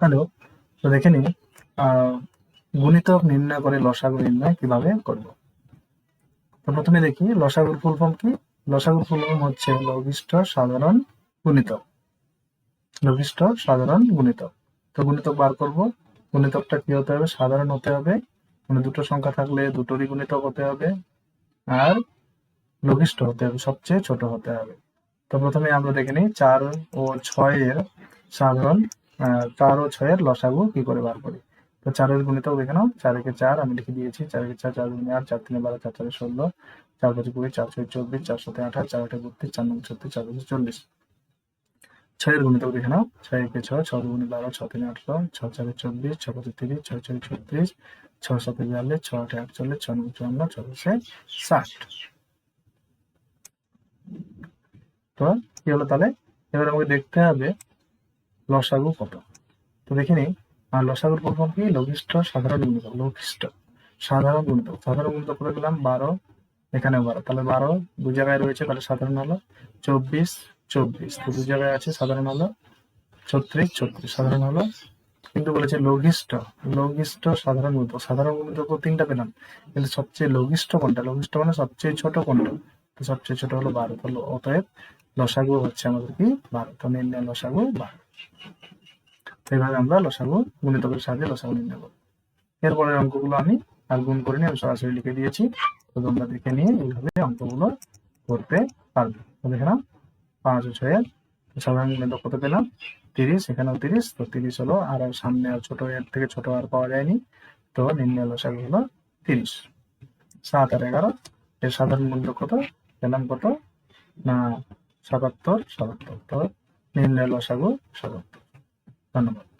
Hello তো দেখে নিই গুণিতক নির্ণয় করে লসাগু নির্ণয় কীভাবে করব? তো প্রথমে দেখি, লসাগুর ফুল ফর্ম কি? লসাগুর ফুল ফর্ম হচ্ছে লঘিষ্ঠ সাধারণ গুণিতক। লঘিষ্ঠ সাধারণ গুণিতক। তো গুণিতক বার করব। গুণিতকটা কি হতে হবে? সাধারণ হতে হবে। মানে দুটো সংখ্যা থাকলে দুটোরই গুণিতক হতে হবে। আর লঘিষ্ঠ হতে হবে, সবচেয়ে ছোট হতে হবে। তো প্রথমে আমরা দেখে নিই, চার ও ছয়ের সাধারণ চার ও ছয়ের লসাগু কি করে বার করি? তো চারের গুণিতক দেখে নাও, চার একে চার, আমি লিখে দিয়েছি, চার একে চার চার দুগুণে আট, চার তিনে বারো, চার চারে ষোলো, চার পাঁচে কুড়ি, চার ছয় চব্বিশ, চার সাথে আঠাশ, চার আটে বত্রিশ, চার নয় ছত্রিশ, চার পাঁচে চল্লিশ। ছয়ের গুণিতক দেখে নাও, ছয় একে ছয়, ছ দুগুণে বারো, ছ তিনে আঠারো, ছ চারে চব্বিশ, ছ পাঁচে তিরিশ, ছয় ছয় ছত্রিশ, ছ সাথে বিয়াল্লিশ, ছ আটে আটচল্লিশ, ছ নয় চুয়ান্ন, ছ দশে ষাট। তো কি হলো তাহলে? এবার আমাকে দেখতে হবে লসাগু কত তো দেখে নিই লসাগুর প্রথম কি? লঘিষ্ঠ, সাধারণ গুণিতক, লঘিষ্ঠ, সাধারণ গুণিতক। সাধারণ গুণিতক করে দিলাম বারো এখানে বারো। তাহলে বারো দু জায়গায় রয়েছে, তাহলে সাধারণ হলো চব্বিশ চব্বিশ। তো দু জায়গায় আছে, সাধারণ হলো ছত্রিশ ছত্রিশ। সাধারণ হলো, কিন্তু বলেছে লঘিষ্ঠ লঘিষ্ঠ সাধারণ গুণিতক। সাধারণ গুণিতক তিনটা পেলাম, কিন্তু সবচেয়ে লঘিষ্ঠ কোনটা? লঘিষ্ঠ মানে সবচেয়ে ছোট কোনটা? তো সবচেয়ে ছোট হলো বারো। তাহলে অতএব লসাগু হচ্ছে আমাদের কি? বারো। তো নির্ণয় লসাগু বারো। এইভাবে আমরা লসাগু, গুণিতকের সাহায্যে লসাগু নির্ণয় করব এরপরের অঙ্কগুলো আমি আর গুণ করে নিয়ে সরাসরি লিখে দিয়েছি। তো তোমরা দেখে নিয়ে এইভাবে অঙ্কগুলো করতে পারবে। তো দেখে নাও, পাঁচ ছয়ের সাধারণ গুণিতক কত পেলাম, তিরিশ, এখানেও তিরিশ, তো তিরিশ হলো আর সামনে আর ছোট এর থেকে ছোট আর পাওয়া যায়নি। তো নির্ণয় লসাগু হলো তিরিশ। সাত আর এগারো, এর সাধারণ মূল্য কত পেলাম কত? না, সাতাত্তর সাতাত্তর। তো নির্ণয় লসাগু সাতাত্তর ধন্যবাদ